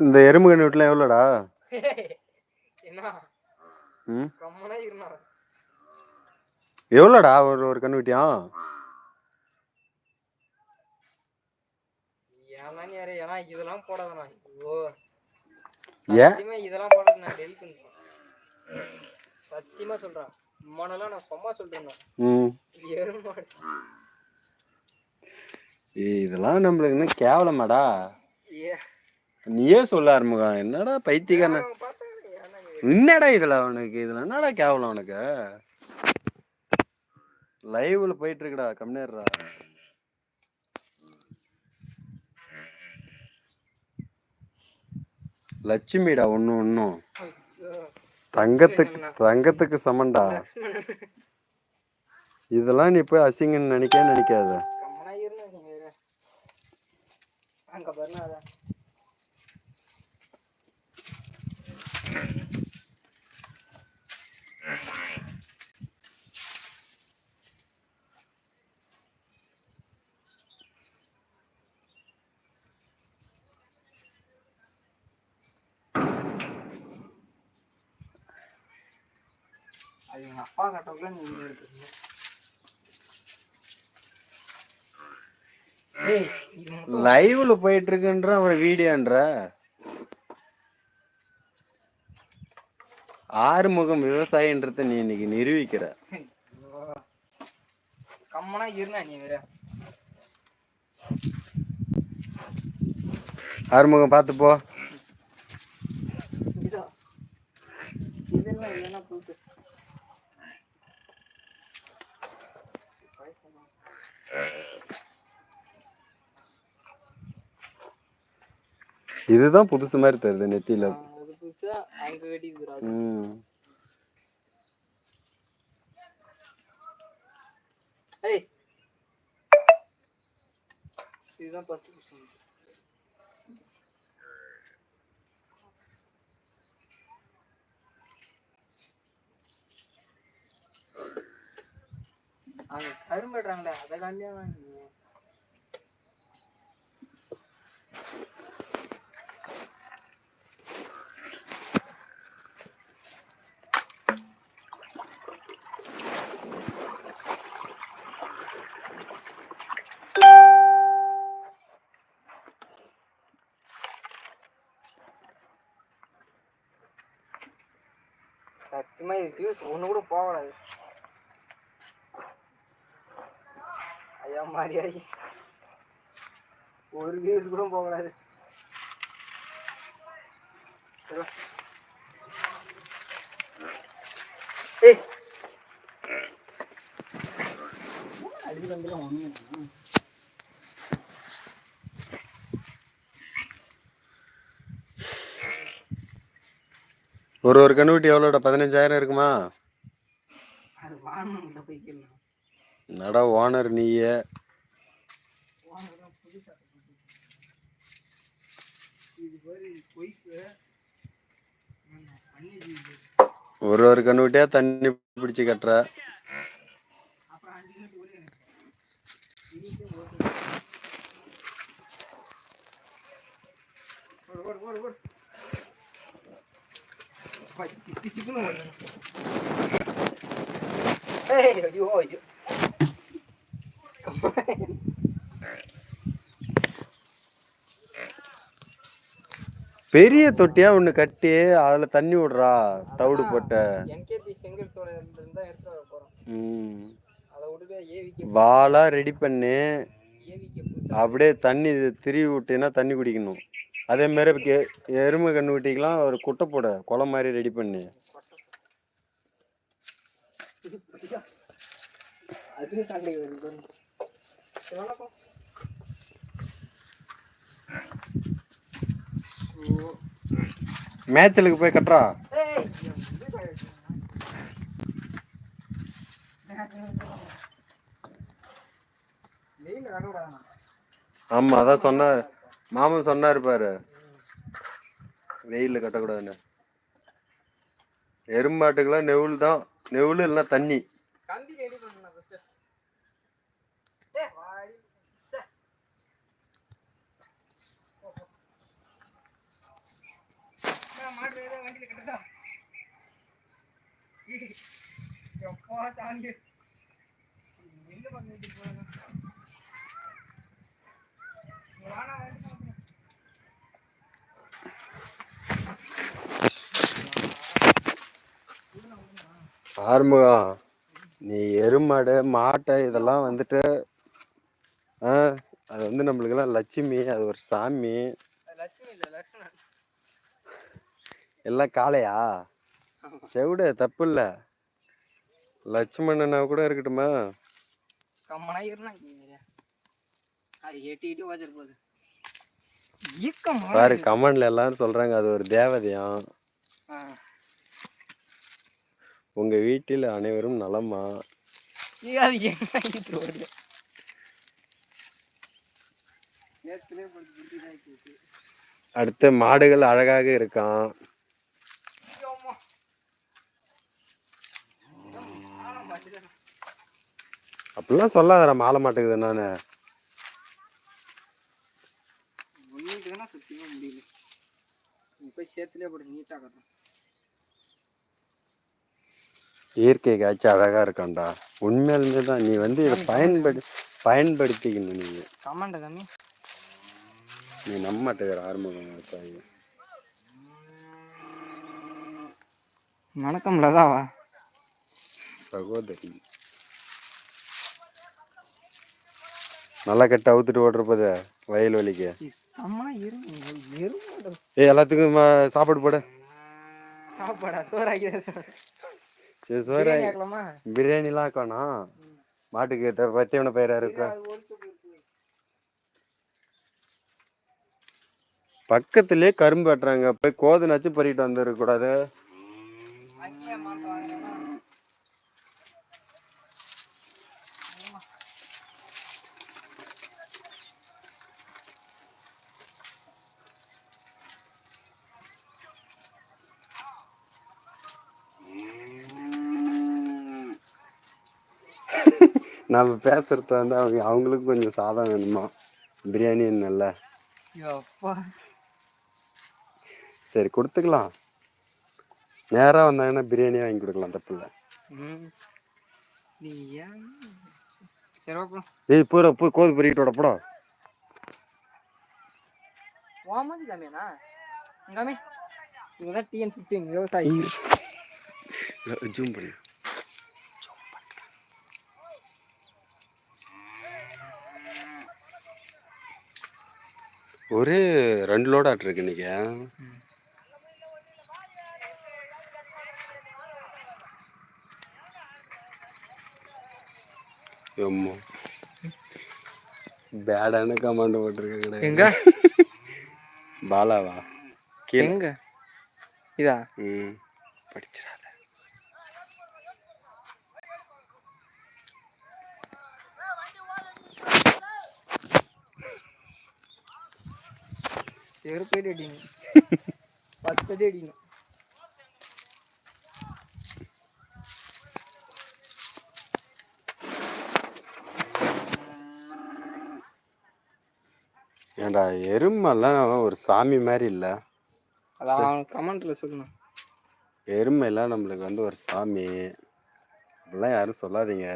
இந்த எறும்பு கண்ணு வீட்டுலாம் எவ்வளோடா? எவ்வளோடா ஒரு ஒரு கண்ணு வீட்டியும் இதெல்லாம் போடாதண்ணா. இதெல்லாம் போடாத நான் டெலிட் பண்ணிட்டேன் சத்தியமா சொல்றேன். மனெல்லாம் நான் சும்மா சொல்றேன் ம். எருமாடு இதெல்லாம் நம்மளுக்கு இன்னும் கேவலமாடா? ஏ நீயே சொல்ல ஆரம்பிக்கும் என்னடா பைத்தியக்காரன்? என்னடா இதுல அவனுக்கு? இதுல என்னடா கேவலம் அவனுக்கு? லைவ்ல போயிட்டு இருக்குடா கம்னேர்ரா லட்சுமிடா ஒண்ணு ஒன்னும் ஐயோ, தங்கத்துக்கு தங்கத்துக்கு சமண்டா இதெல்லாம் நீ போய் அசிங்கன்னு நினைக்கவே நினைக்காத. அங்க பாருங்க அதான் அது எங்க அப்பா கட்டக்குள்ள நீங்க எடுத்துருங்க லைவ்ல போயிட்டு இருக்குன்ற அவன் வீடியோன்ற. ஆறுமுகம் விவசாயின்றத நீ இன்னைக்கு நிரூபிக்கிற. கம்மனா இருந்தா நீ வேற. ஆறுமுகம் பார்த்து போ. இதோ. இதெல்லாம் இல்லைன்னா புதுசு. இதுதான் புதுசு மாதிரி தெரியுது நெத்தியில. இதுதான் ஃபர்ஸ்ட் அவங்க கரும்படுறாங்களே அதை காண்டியா நீங்க சத்தியமா இது ஒன்று கூட போகக்கூடாது ஐயா மாதிரியாகி ஒரு வியூஸ் கூட போகக்கூடாது. ஏய். ஒன்று ஒரு ஒரு கண்ணுக்குட்டி எவ்வளோடா? பதினஞ்சாயிரம் இருக்குமா? அது வாங்கணும் போய் கேள்வி நட ஓனர் நீயே. ஒரு ஒரு ஒரு விட்டே தண்ணி பிடிச்சி கட்டுற. அப்புறம் பெரிய தொட்டியா ஒன்று கட்டி அதுல தண்ணி விடுறா தவிடு போட்ட. NKP செங்கல் சோலை இருந்தா எடுத்துட்டு வர போறோம். ம். அதை விட்டுட்டு ஏவிக்கு வாலா ரெடி பண்ணி அப்படியே தண்ணி திருவி விட்டீங்கன்னா தண்ணி குடிக்கணும். அதே மாதிரி எருமை கண்ணுக்குட்டிக்கெல்லாம் ஒரு குட்டை போட குளம் மாதிரி ரெடி பண்ணி. அது சண்டை வணக்கம் ஓ. மேய்ச்சலுக்கு போய் கட்டுறா. ஆமா அதான் சொன்னார். மாமன் சொன்னாரு பாரு. வெயில்ல கட்டக்கூடாதுன்னு. எருமாட்டுக்கெல்லாம் நெவுள் தான் நெவுள் இல்லைன்னா தண்ணி கம்பி ரெடி பண்ணணும் first. ஏய், வாடி. ச்சே. வா சாமி நெல்லு பண்ணிட்டு போறாங்க வாடா வந்து ஆறுமுகம் நீ எருமாடு மாட்டை இதெல்லாம் வந்துட்டு ஆ அது வந்து நம்மளுக்கெல்லாம் லட்சுமி அது ஒரு சாமி. லட்சுமி இல்ல லக்ஷ்மணன் எல்லாம் காளையா? செவிடு தப்பு இல்லை. லட்சுமணனா கூட இருக்கட்டுமா? கம்மனா இருந்தா அது எட்டி எட்டி வச்சிரு போகுது. ஈக்கம் பாரு கமெண்ட்ல எல்லாரும் சொல்றாங்க அது ஒரு தேவதையாம் உங்க வீட்டில் அனைவரும் நலமா? அது என்ன இது வருது. அடுத்து மாடுகள் அழகாக இருக்கான் ஐயோ, அம்மா. ஆனா மாட்டுதான். அப்படிலாம் சொல்லாதடா மாலை மாட்டுக்குது நான். முடியல. போய் சேர்த்துலேயே போட்டு இயற்கை காட்சி அழகா இருக்கான்டா. உண்மையாலுமே தான் நீ வந்து இதை பயன்படு பயன்படுத்திக்கணும் நீங்க கமாண்ட கம்மி நீ நம்ப மாட்டேங்கிற ஆறுமுகம் விவசாயி வணக்கம்லதாவா சகோதரி. நல்லா கட்ட அவுத்துட்டு ஓட்டுறப்போது வயல் வலிக்கு. ஏய் எல்லாத்துக்கும் சாப்பாடு போடு. சரி சோறு பிரியாணிலாம் ஆக்கணும் மாட்டுக்கு பத்தியவன பயிரா இருக்கும். பக்கத்துலயே கரும்பு வெட்டுறாங்க. போய் கோதுனாச்சும் பறிக்கிட்டு வந்துருக்க நம்ம பேசுறது வந்து அவங்க அவங்களுக்கும் கொஞ்சம் சாதம் வேணுமா? பிரியாணி நல்ல அப்பா சரி கொடுத்துக்கலாம். நேராக வந்தாங்கன்னா பிரியாணி வாங்கி கொடுக்கலாம் தப்பு இல்லை. ம். நீ ஏன்? சரி அப்புறம் ஏய் போட போய் கோது பறிக்கிட்டு விட போடா. இவங்க தான் டிஎன் ஃபிஃப்டீன் விவசாயி. ஜூம் பண்ணு. ஒரே ரெண்டு லோட் ஆட்டிருக்கு இன்னைக்கு. எம்மோ. பேடான கமாண்ட் போட்டிருக்காங்க எங்க? பாலாவா? எங்க? இதா? ம். படிச்சிடாத. செருப்பு அடி அடிங்க பத்து அடி அடிங்க ஏன்டா எருமெல்லாம் ஒரு சாமி மாதிரி இல்லை. அது அவன் கமெண்ட்ல சொல்லணும் எருமைலாம் நம்மளுக்கு வந்து ஒரு சாமி. அப்படிலாம் யாரும் சொல்லாதீங்க.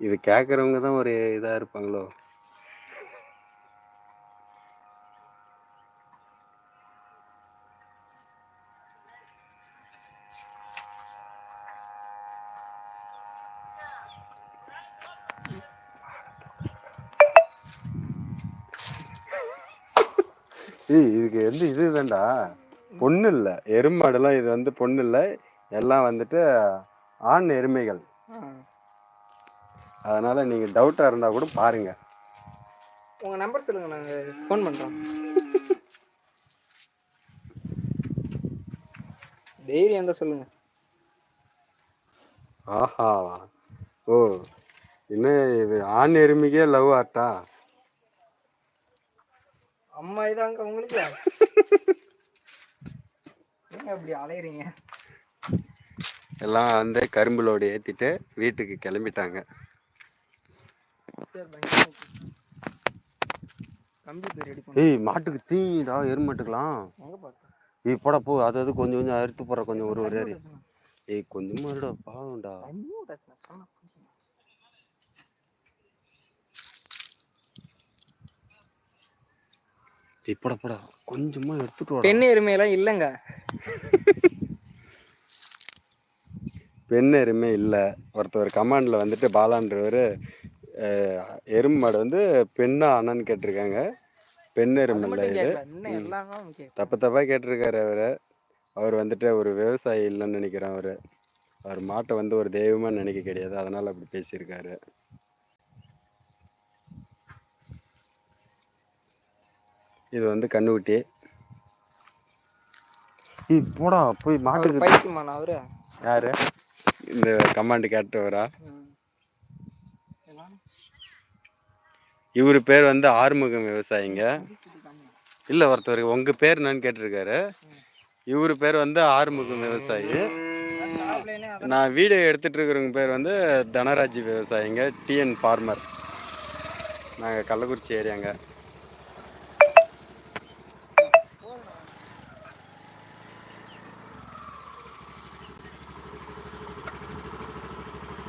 இது கேட்குறவங்க தான் ஒரு இதாக இருப்பாங்களோ? ஏய் இதுக்கு வந்து இது தான்டா. பொண்ணு இல்லை. எருமாடுலாம் இது வந்து பொண்ணு இல்லை. எல்லாம் வந்துட்டு ஆண் எருமைகள். அதனால நீங்க டவுட்டா இருந்தா கூட பாருங்க. உங்க நம்பர் சொல்லுங்க நாங்க ஃபோன் பண்றோம். தைரியம் இருந்தா சொல்லுங்க. ஆஹா. ஓ இன்னும் இது? ஆண் எருமைக்கே லவ் ஆட்டா அம்மா இதாங்க உங்களுக்கு. ஏங்க அப்படி அலையறீங்க? எல்லாம் வந்து கரும்பு லோடு ஏத்திட்டு வீட்டுக்கு கிளம்பிட்டாங்க சரி பயங்கரமா இருக்கு. கம்ப்யூட்டர் ரெடி பண்ணு ஏய் மாட்டுக்கு தீடா எருமாட்டுக்கலாம். ஏய் போடா போ. அது அது கொஞ்சம் கொஞ்சம் அறுத்து போடுற கொஞ்சம் ஒரு ஒரு ஏரி. ஏய் கொஞ்சமா இருடா பாவம்டா. ஏய் போடா போடா. கொஞ்சமா எடுத்துட்டு வாடா. பெண் எருமையெல்லாம் இல்லைங்க. பெண் எருமை இல்லை. ஒருத்தர் கமாண்டில் வந்துட்டு பாலான்றவர் எருமை மாடு வந்து பெண்ணா அண்ணன்னு கேட்டிருக்காங்க. பெண் மட்டும் இது. தப்பு தப்பாக கேட்டிருக்காரு அவர். அவர் வந்துட்டு ஒரு விவசாயி இல்லைன்னு நினைக்கிறேன் அவர். அவர் மாட்டை வந்து ஒரு தெய்வமாக நினைக்க கிடையாது. அதனால் அப்படி பேசியிருக்காரு. இது வந்து கண்ணுக்குட்டி. ஏய் போடா போய் மாட்டுக்கு யாரு? இந்த கமாண்டு கேட்டவரா ம். எல்லாம் இவர் பேர் வந்து ஆறுமுகம் விவசாயிங்க. இல்லை ஒருத்தர் உங்கள் பேர் என்னன்னு கேட்டிருக்காரு. இவர் பேர் வந்து ஆறுமுகம் விவசாயி. நான் வீடியோ எடுத்துட்டு இருக்கிறவங்க பேர் வந்து தனராஜ் விவசாயிங்க டிஎன் ஃபார்மர் நாங்கள் கள்ளக்குறிச்சி ஏரியாங்க.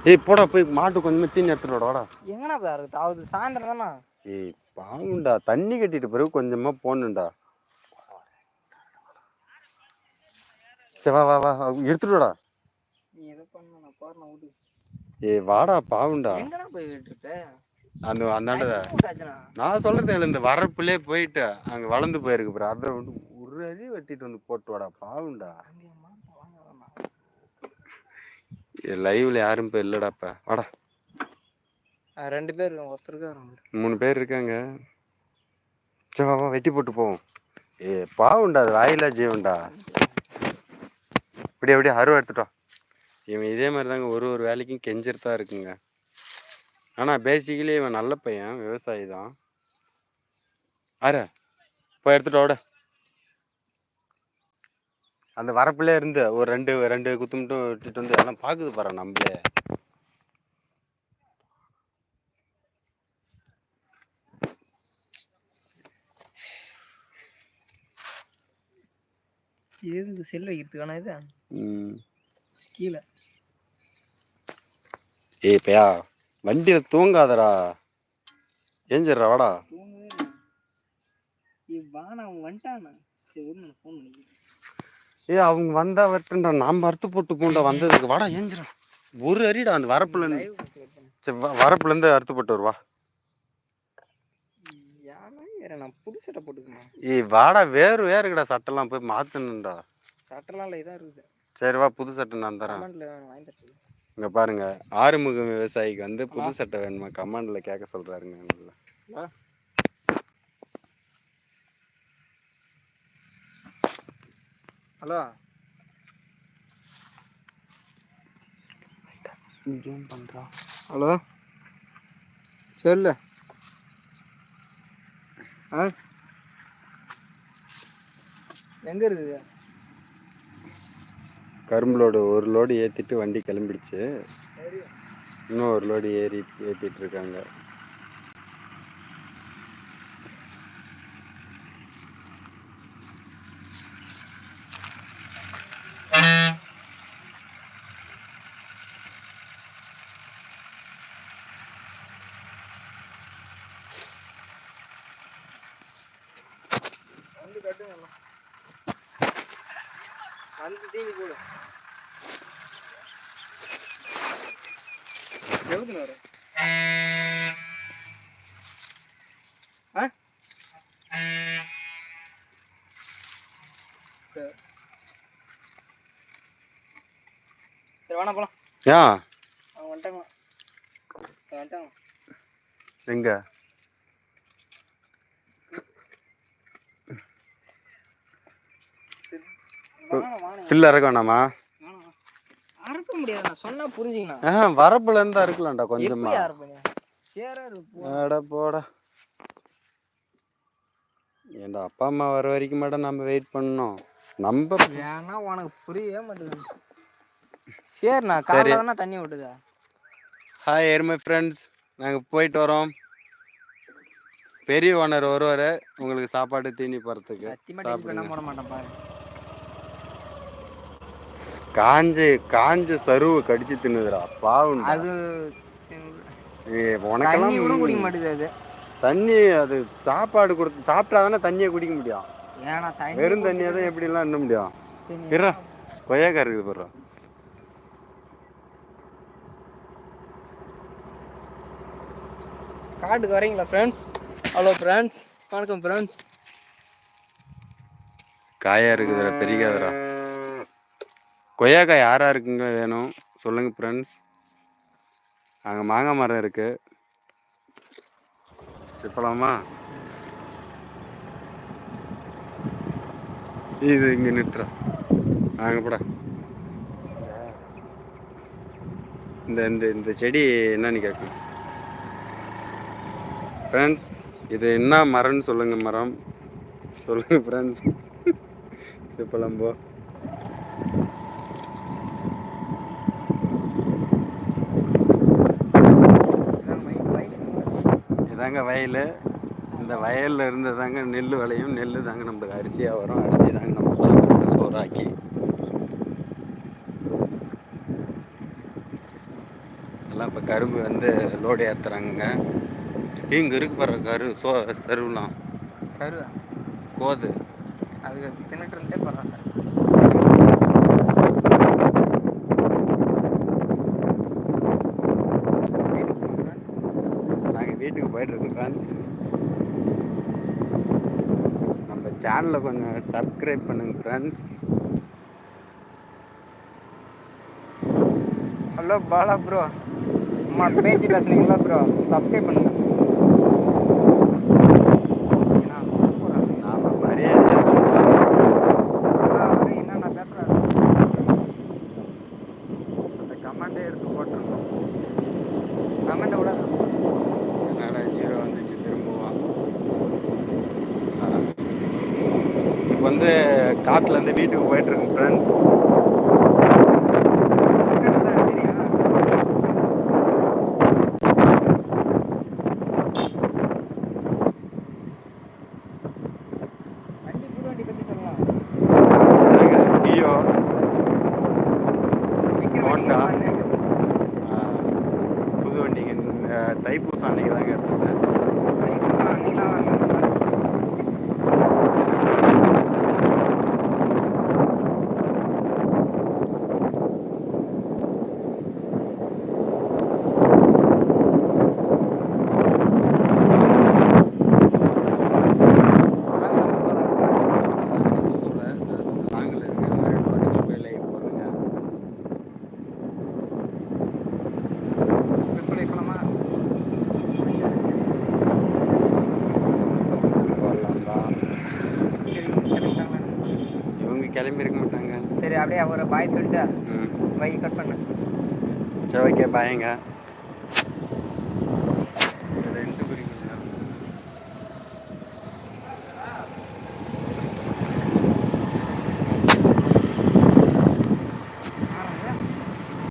ஏய் போடா போய் மாட்டு கொஞ்சமா தீனி எடுத்துட்டு வாடா எங்கண்ணா போய் இருக்கு அவது சாயந்தரம் தானே? ஏய் பாவுண்டா தண்ணி கட்டிட்டு பிறகு கொஞ்சமா போகணுண்டா சரி வா வா வா எடுத்துட்டு வாடா. நீ எதை பண்ண நான் போறேன் விடு ஏய் வாடா பாவுண்டா. எங்கண்ணா போய்கிட்டு இருக்க அந்த அந்தாண்ட நான் இல்ல, இந்த வரப்புலே போயிட்டு அங்க வளர்ந்து போயிருக்கு ப்ரோ. அதை வந்து ஒரு அடி வெட்டிட்டு வந்து போட்டு வாடா பாவுண்டா. லைவ்ல யாரும் இப்போ இல்லடாப்பா வாடா. ரெண்டு பேர் ஒருத்தருக்கு மூணு பேர் இருக்காங்க. சரி வா வெட்டி போட்டு போவோம். ஏ பாவுண்டா அது வாயிலா ஜீவன்டா இப்படி அப்படியே அருவா எடுத்துட்டோம் இவன் இதே மாதிரி தாங்க ஒரு ஒரு வேலைக்கும் கெஞ்சிட்டு தான் இருக்குங்க. ஆனால் பேசிக்கலி இவன் நல்ல பையன் விவசாயி தான். ஆறு போய் எடுத்துட்டு விட அந்த வரப்புலே இருந்து ஒரு ரெண்டு ரெண்டு குத்து மட்டும் விட்டுட்டு வந்து எல்லாம் பார்க்குது பாரு நம்மளே. எதுக்கு செல் வைக்கிறதுக்கான இது? கீழே. ஏய் பையா வண்டியில் தூங்காதடா. ஏஞ்சிடுறா வாடா. தூங்கவே அவன் வந்துட்டாண்ணா சரி ஒரு ஃபோன் பண்ணிக்கிறேன். ஏ அவங்க வந்தா வரட்டும்டா நாம் அறுத்து போட்டு போண்டா வந்ததுக்கு. வாடா ஏஞ்சிடா. ஒரு அரிடா அந்த வரப்புல இருந்து. சரி வரப்புல இருந்து அறுத்து போட்டு வருவா. யாரா வேற நான் புது சட்டை போட்டுக்கணும்? ஏய் வாடா வேறு வேறுக்கடா சட்டெல்லாம் போய் மாத்தணும்டா. சட்டெல்லாம் இதாக இருக்குது. சரி வா புது சட்டை நான் தரேன். இங்க பாருங்க ஆறுமுகம் விவசாயிக்கு வந்து புது சட்டை வேணுமா? கமாண்ட்ல கேட்க சொல்றாருங்க நல்லா. வா. ஹலோ. ஜூம் பண்றா. ஹலோ. சொல்லு. ஆ? எங்க இருக்குது? கரும்பு லோடு ஒரு லோடு ஏத்திட்டு வண்டி கிளம்பிடுச்சு. இன்னும் ஒரு லோடு ஏறி ஏத்திட்டு இருக்காங்க. எல்லாம். வந்து தீனி போடு. வரும் ஆ? சரி. சரி வேணா போலாம். ஏன் வந்துட்டாங்க வந்துட்டாங்க எங்க சரி வாங்க வாங்க பில்லு இறக்க வேணாமா. அறுக்க முடியாது சொன்னா புரிஞ்சுக்கண்ணா ஆ வரப்புல இருந்தா இருக்கலாம்டா கொஞ்சமா. அட போடா. ஏன்டா அப்பா அம்மா வர வரைக்கும் மேடம் நம்ம வெயிட் பண்ணோம் நம்ம ஏன்னா உனக்கு புரியவே மாட்டேங்குது. சரிண்ணா காலைல தானே தண்ணி விட்டுதா. ஹாய் எருமை ஃப்ரெண்ட்ஸ் நாங்கள் போயிட்டு வரோம். பெரிய ஓனர் வருவார் உங்களுக்கு சாப்பாடு தீனி போகிறதுக்கு போட மாட்டேன் பாரு. காஞ்ச காஞ்ச சருவை கடிச்சு தின்னுதுடா. பாவம் அது கூட உனக்கெல்லாம் குடிக்க மாட்டேது அது. தண்ணி அது சாப்பாடு கொடுத்து சாப்பிட்டா தானே தண்ணியை குடிக்க முடியும். வெறும் தண்ணியை தான் எப்படிலாம் என்ன முடியும்? இருறா கொய்யாக்கா இருக்குது போடுறா காட்டுக்கு வரீங்களா ஃப்ரெண்ட்ஸ் ஹலோ ஃப்ரெண்ட்ஸ் வணக்கம் ஃப்ரெண்ட்ஸ் காயா இருக்குதுடா பெரியாதுடா கொய்யாக்காய் யார் யாருக்குங்க வேணும்? சொல்லுங்கள் ஃப்ரெண்ட்ஸ் அங்கே மாங்காய் மரம் இருக்குது சிப்பலாமா இது இங்கே நிறுத்துறா அங்கே போடா. இந்த இந்த இந்த செடி என்னன்னு கேட்கும் ஃப்ரெண்ட்ஸ் இது என்ன மரம்னு சொல்லுங்கள் மரம். சொல்லுங்கள் ஃப்ரெண்ட்ஸ் சிப்பலம்போ இதாங்க வயல். இந்த வயலில் இருந்து தாங்க நெல் விளையும். நெல் தாங்க நம்மளுக்கு அரிசியாக வரும். அரிசி தாங்க நம்ம சாப்பிட்றது சோறாக்கி. எல்லாம் இப்போ கரும்பு வந்து லோடு ஏற்றுறாங்க இங்கே இருக்கு பாரு கரு சோ சருவலாம் சரு கோது. அது தின்னுட்டு இருந்தே பரவாயில்ல போயிட்டுருக்கு ஃப்ரெண்ட்ஸ் நம்ம சேனலை கொஞ்சம் சப்ஸ்கிரைப் பண்ணுங்க ஃப்ரெண்ட்ஸ் ஹலோ பாலா ப்ரோ அம்மா பேச்சு பேசுனீங்களா ப்ரோ சப்ஸ்கிரைப் பண்ணுங்க ஏன்னா, போறாங்க. நாம் மரியாதையாக சொல்லலாம் ஆனா, அவரு என்ன நான் பேசுறேன் அந்த கமெண்டே எடுத்து போட்டிருக்கோம் கமெண்ட் விட என்னடா ஜீரோ வந்துச்சு திரும்பவும் இப்போ வந்து காட்டுலேருந்து வீட்டுக்கு போயிட்டுருக்கோம் ஃப்ரெண்ட்ஸ் வண்டி புது வண்டி பத்தி சொல்லலாம் டியோ விக்கிற வண்டி ஹோண்டா. வாங்க. புது வண்டிங்க அஹ், தைப்பூசம் அன்னைக்கு தாங்க எடுத்தது தைப்பூசம் அன்னைக்குலாம் வாங்க. அதான் நம்ம சொல்றது நாங்கள் இருக்க மாதிரி பக்கத்தில் போய் லைவ் போடுறேங்க இப்ப சொல்லிக்கலாமா போடலாம்டா சரி கிளம்பிட்டாங்க இவங்க கிளம்பி இருக்க மாட்டாங்க சரி அப்படியே ஒரு பாய் சொல்லிட்டு பை கட் பண்ணு. சரி ஓகே பாயங்க